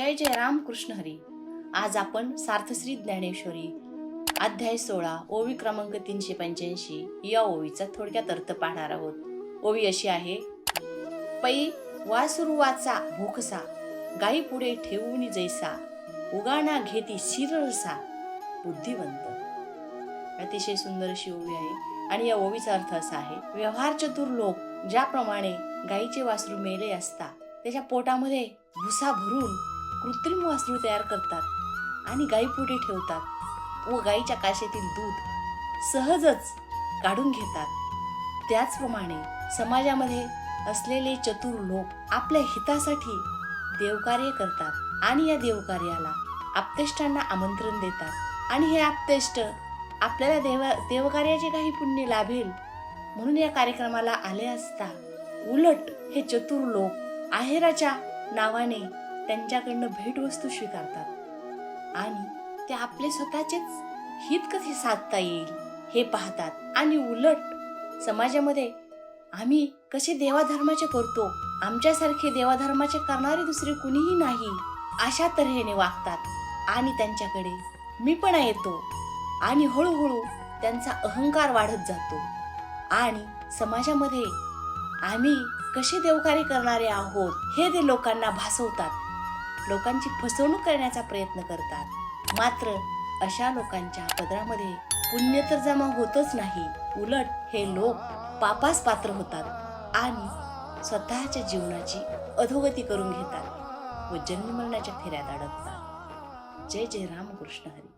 जय राम कृष्ण हरी. आज आपण सार्थश्री ज्ञानेश्वरी अध्याय सोळा ओवी क्रमांक तीनशे पंच्याऐंशी या ओवीचा थोडक्यात अर्थ पाहणार आहोत. ओवी अशी आहे पै वासुरुवाचा वाचा गाई पुढे ठेवून जैसा उगाणा घेती शिरसा बुद्धिवंत. अतिशय सुंदर अशी ओवी आहे आणि या ओवीचा अर्थ असा आहे व्यवहार चतुर लोक ज्याप्रमाणे गाईचे वासरू मेले असता त्याच्या पोटामध्ये भुसा भरून कृत्रिम वासरू तयार करतात आणि गाई पुढे ठेवतात व गाईच्या काशेतील दूध सहजच काढून घेतात. त्याचप्रमाणे समाजामध्ये असलेले चतुर लोक आपल्या हितासाठी देवकार्य करतात आणि या देवकार्याला आप्तेष्टांना आमंत्रण देतात. आणि हे आप्तेष्ट आपल्याला देव देवकार्याचे काही पुण्य लाभेल म्हणून या कार्यक्रमाला आले असता उलट हे चतुर लोक आहेराच्या नावाने त्यांच्याकडनं भेटवस्तू स्वीकारतात. आणि ते आपले स्वतःचेच हित कसे साधता येईल हे पाहतात. आणि उलट समाजामध्ये आम्ही कसे देवाधर्माचे करतो आमच्यासारखे देवाधर्माचे करणारे दुसरे कुणीही नाही अशा तऱ्हेने वागतात. आणि त्यांच्याकडे मीपणा येतो. आणि हळूहळू त्यांचा अहंकार वाढत जातो. आणि समाजामध्ये आम्ही कसे देवकार्य करणारे आहोत हे ते लोकांना भासवतात. लोकांची फसवणूक करण्याचा प्रयत्न करतात. मात्र अशा लोकांच्या पदरामध्ये पुण्य तर जमा होतच नाही. उलट हे लोक पापास पात्र होतात आणि स्वतःच्या जीवनाची अधोगती करून घेतात व जन्ममरणाच्या फेऱ्यात अडकतात. जय जय रामकृष्ण हरी.